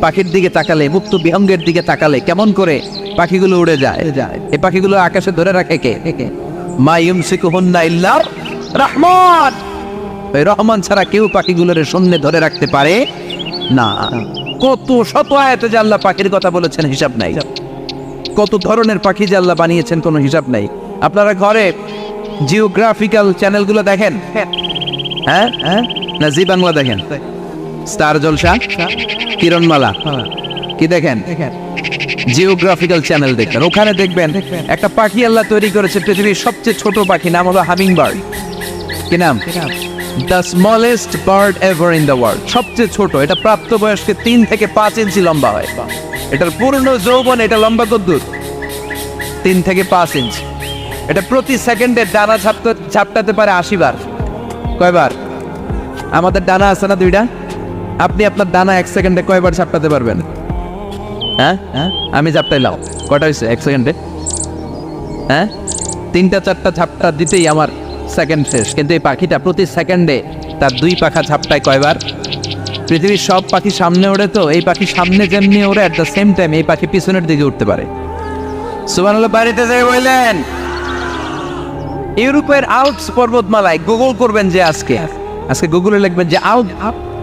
পাখির দিকে তাকালে মুক্ত বিহঙ্গের দিকে তাকালে কেমন করে পাখিগুলো উড়ে যায়? এই পাখিগুলো আকাশে ধরে রাখে কে? মা ইউমসিকুহুন্না ইল্লা রহমান। ওই রহমান ছাড়া কেউ পাখিগুলোর শূন্য ধরে রাখতে পারে না। কত শত আয়াতে যে আল্লাহ পাখির কথা বলেছেন হিসাব নাই। কত ধরনের পাখি যে আল্লাহ বানিয়েছেন কোনো হিসাব নাই। আপনারা ঘরে জিওগ্রাফিক্যাল চ্যানেলগুলো দেখেন? হ্যাঁ? হ্যাঁ? না জি বাংলা দেখেন? স্টার জলসা কিরণমালা। কি দেখেন? জিওগ্রাফিক্যাল চ্যানেল দেখবেন ওখানে দেখবেন একটা পাখি আল্লাহ তৈরি করেছে পৃথিবীর সবচেয়ে ছোট পাখি নাম হলো হামিং বার্ড কি নাম? The smallest bird ever in the world সবচেয়ে ছোট। এটা প্রাপ্তবয়স্কে তিন থেকে পাঁচ ইঞ্চি লম্বা হয়। এটার পূর্ণ যৌবন এটা লম্বা কদ্দুর। তিন থেকে পাঁচ ইঞ্চি। এটা প্রতি সেকেন্ডে ডানা ঝাপটা ঝাপটাতে পারে আশি বার। কয়বার? আমাদের ডানা আছে না দুইটা? আপনি আপনার ডানা এক সেকেন্ডে কয়বার ঝাপটাতে পারবেন? হ্যাঁ? হ্যাঁ? আমি ঝাপটাইলাম কটা হয়েছে? এক সেকেন্ডে? হ্যাঁ? তিনটা, চারটা ঝাপটা দিতেই আমার সেকেন্ড শেষ। কিন্তু এই পাখিটা প্রতি সেকেন্ডে তার দুই পাখা ঝাপটায় কয়বার? পৃথিবীর সব পাখি সামনে ওড়ে তো, এই পাখি সামনে যেমনি ওড়ে অ্যাট দ্য সেম টাইম এই পাখি পিছনের দিকে উঠতে পারে। সুবান বাড়িতে যাই বললেন। ইউরোপের আউটস পর্বতমালায় গুগল করবেন যে আজকে। আজকে গুগলে লিখবেন যে আউট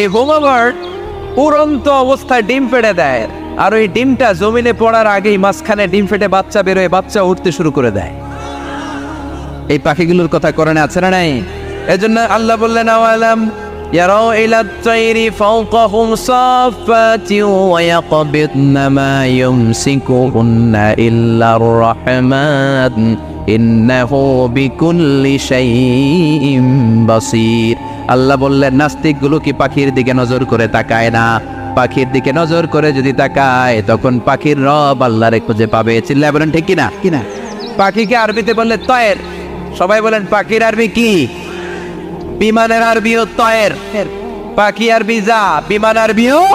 এই হোমা বার্ড উড়ন্ত অবস্থায় ডিম ফেটে দেয়। আর ওই ডিমটা জমিনে পড়ার আগেই মাঝখানে ডিম ফেটে বাচ্চা বেরোয়, বাচ্চা উঠতে শুরু করে দেয়। এই পাখিগুলোর কথা কোরআনে আছে না নাই? এজন্য আল্লাহ বললেন, আওয়ালাম ইলা তাইরি ফাওকাহুম সাফাতি ওয়া ইয়াকবিদনা মা ইউমসিকুহুন্না ইল্লার রাহমান। ইন্নাহু বিকুল্লি শাইইন বাসীর। আল্লাহ বললেন নাস্তিকগুলো কি পাখির দিকে নজর করে তাকায় না? পাখির দিকে নজর করে যদি তাকায় তখন পাখির রব আল্লাহরে খুঁজে পাবে। চিল্লায় বলেন ঠিক কিনা? কিনা? পাখিকে আরবিতে বললে তয়ের। সবাই বলেন পাখির আরবি কি? বিমানের আরবিও তয়ের। পাখি আরবি যা বিমান আরবিও